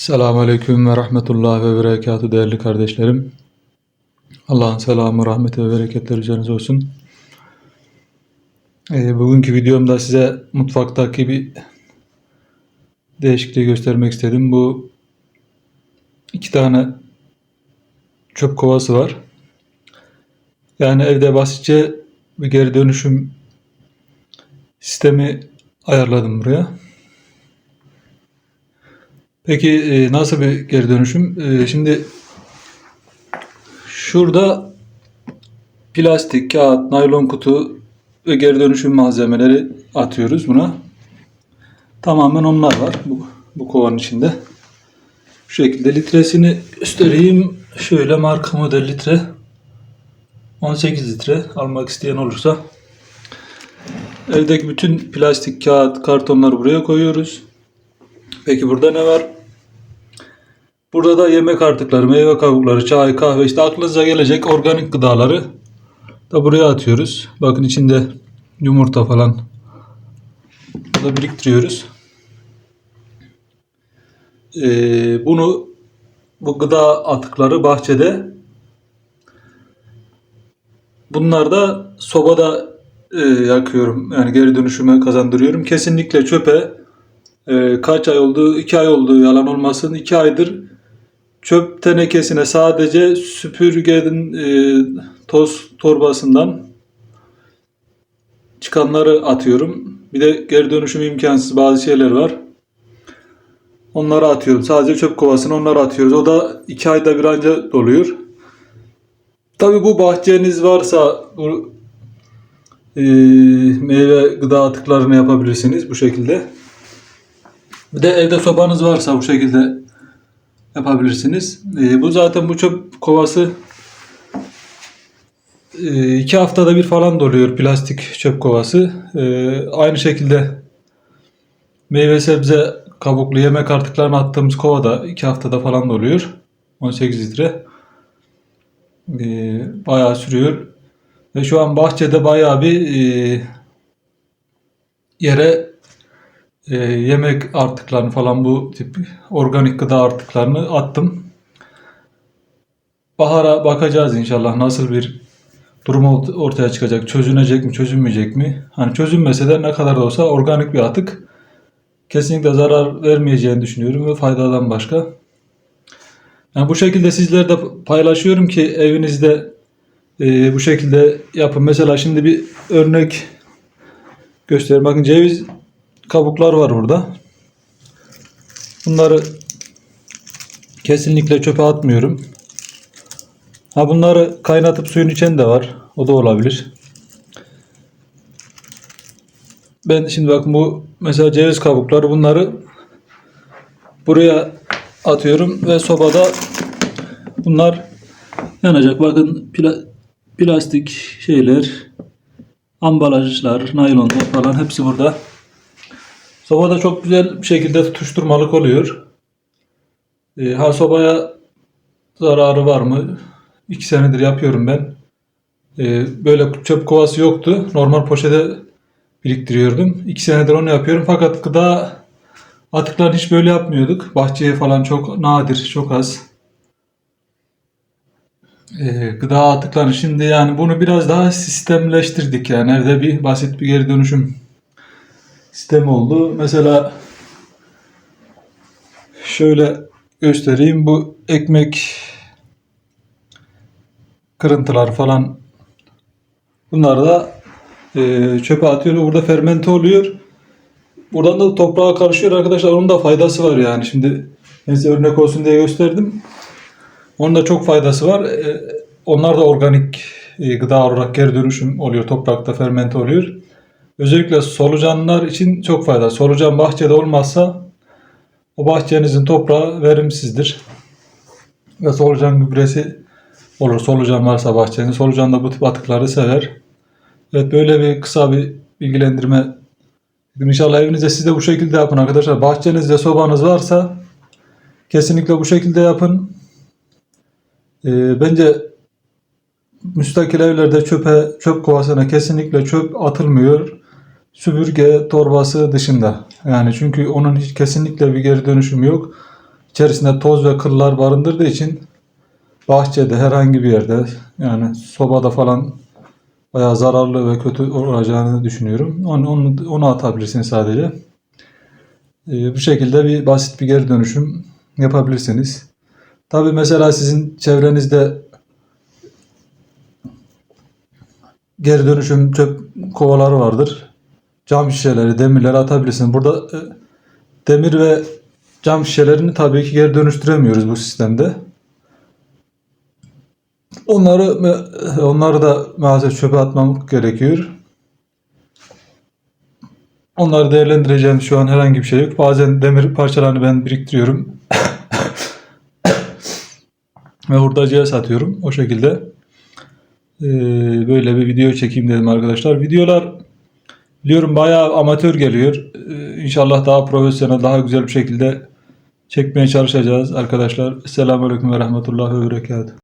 Selamun Aleyküm ve Rahmetullah ve Berekatü değerli kardeşlerim. Allah'ın selamı, rahmeti ve bereketleri üzerinize olsun. Ee, bugünkü videomda size mutfaktaki bir değişikliği göstermek istedim. Bu iki tane çöp kovası var. Yani evde basitçe bir geri dönüşüm sistemi ayarladım buraya. Peki e, nasıl bir geri dönüşüm? E, şimdi şurada plastik, kağıt, naylon kutu ve geri dönüşüm malzemeleri atıyoruz buna. Tamamen onlar var bu, bu kovanın içinde. Şu şekilde litresini göstereyim. Şöyle marka model litre. 18 litre almak isteyen olursa evdeki bütün plastik, kağıt, kartonları buraya koyuyoruz. Peki burada ne var? Burada da yemek artıkları, meyve kabukları, çay, kahve işte aklınıza gelecek organik gıdaları da buraya atıyoruz. Bakın içinde yumurta falan burada biriktiriyoruz. Ee, bunu bu gıda atıkları bahçede bunlar da sobada e, yakıyorum. Yani geri dönüşüme kazandırıyorum. Kesinlikle çöpe e, kaç ay oldu? 2 ay oldu yalan olmasın. 2 aydır çöp tenekesine sadece süpürgenin e, toz torbasından çıkanları atıyorum. Bir de geri dönüşüm imkansız bazı şeyler var. Onları atıyorum. Sadece çöp kovasına onları atıyoruz. O da 2 ayda bir anca doluyor. Tabi bu bahçeniz varsa bu e, meyve gıda atıklarını yapabilirsiniz bu şekilde. Bir de evde sobanız varsa bu şekilde yapabilirsiniz. Ee, bu zaten bu çöp kovası e, iki haftada bir falan doluyor plastik çöp kovası. Ee, aynı şekilde meyve sebze kabuklu yemek artıklarını attığımız kova da iki haftada falan doluyor. 18 litre. Ee, bayağı sürüyor. Ve şu an bahçede bayağı bir e, yere e, yemek artıklarını falan bu tip organik gıda artıklarını attım. Bahara bakacağız inşallah nasıl bir durum ort- ortaya çıkacak. Çözünecek mi, çözünmeyecek mi? Hani çözünmese de ne kadar da olsa organik bir atık kesinlikle zarar vermeyeceğini düşünüyorum ve faydadan başka. Yani bu şekilde sizlerle paylaşıyorum ki evinizde e, bu şekilde yapın. Mesela şimdi bir örnek göstereyim. Bakın ceviz kabuklar var burada. Bunları kesinlikle çöpe atmıyorum. Ha bunları kaynatıp suyun içen de var. O da olabilir. Ben şimdi bakın bu mesela ceviz kabukları bunları buraya atıyorum ve sobada bunlar yanacak. Bakın pla- plastik şeyler, ambalajlar, naylonlar falan hepsi burada. Sobada çok güzel bir şekilde tutuşturmalık oluyor. Ee, ha sobaya zararı var mı? İki senedir yapıyorum ben. Ee, böyle çöp kovası yoktu. Normal poşete biriktiriyordum. İki senedir onu yapıyorum. Fakat gıda atıklarını hiç böyle yapmıyorduk. Bahçeye falan çok nadir, çok az. Ee, gıda atıklarını şimdi yani bunu biraz daha sistemleştirdik yani evde bir basit bir geri dönüşüm sistem oldu. Mesela şöyle göstereyim. Bu ekmek kırıntılar falan bunlar da e, çöpe atıyor. Burada fermente oluyor. Buradan da toprağa karışıyor arkadaşlar. Onun da faydası var yani. Şimdi ben size örnek olsun diye gösterdim. Onun da çok faydası var. E, onlar da organik e, gıda olarak geri dönüşüm oluyor. Toprakta fermente oluyor. Özellikle solucanlar için çok faydalı. Solucan bahçede olmazsa o bahçenizin toprağı verimsizdir. Ve solucan gübresi olur. Solucan varsa bahçenin. Solucan da bu tip atıkları sever. Evet böyle bir kısa bir bilgilendirme. İnşallah evinizde siz de bu şekilde yapın arkadaşlar. Bahçenizde sobanız varsa kesinlikle bu şekilde yapın. Ee, bence müstakil evlerde çöpe, çöp kovasına kesinlikle çöp atılmıyor. Süpürge torbası dışında. Yani çünkü onun hiç kesinlikle bir geri dönüşüm yok. içerisinde toz ve kıllar barındırdığı için bahçede herhangi bir yerde yani sobada falan bayağı zararlı ve kötü olacağını düşünüyorum. Onu, onu, onu atabilirsin sadece. Ee, bu şekilde bir basit bir geri dönüşüm yapabilirsiniz. Tabii mesela sizin çevrenizde geri dönüşüm çöp kovaları vardır. Cam şişeleri, demirleri atabilirsiniz. Burada e, demir ve cam şişelerini tabii ki geri dönüştüremiyoruz bu sistemde. Onları onları da maalesef çöpe atmam gerekiyor. Onları değerlendireceğim şu an herhangi bir şey yok. Bazen demir parçalarını ben biriktiriyorum. Ve hurdacıya satıyorum. O şekilde eee, böyle bir video çekeyim dedim arkadaşlar. Videolar biliyorum bayağı amatör geliyor. Eee, İnşallah daha profesyonel, daha güzel bir şekilde çekmeye çalışacağız arkadaşlar. Selamünaleyküm ve rahmetullahi ve berekatuhu.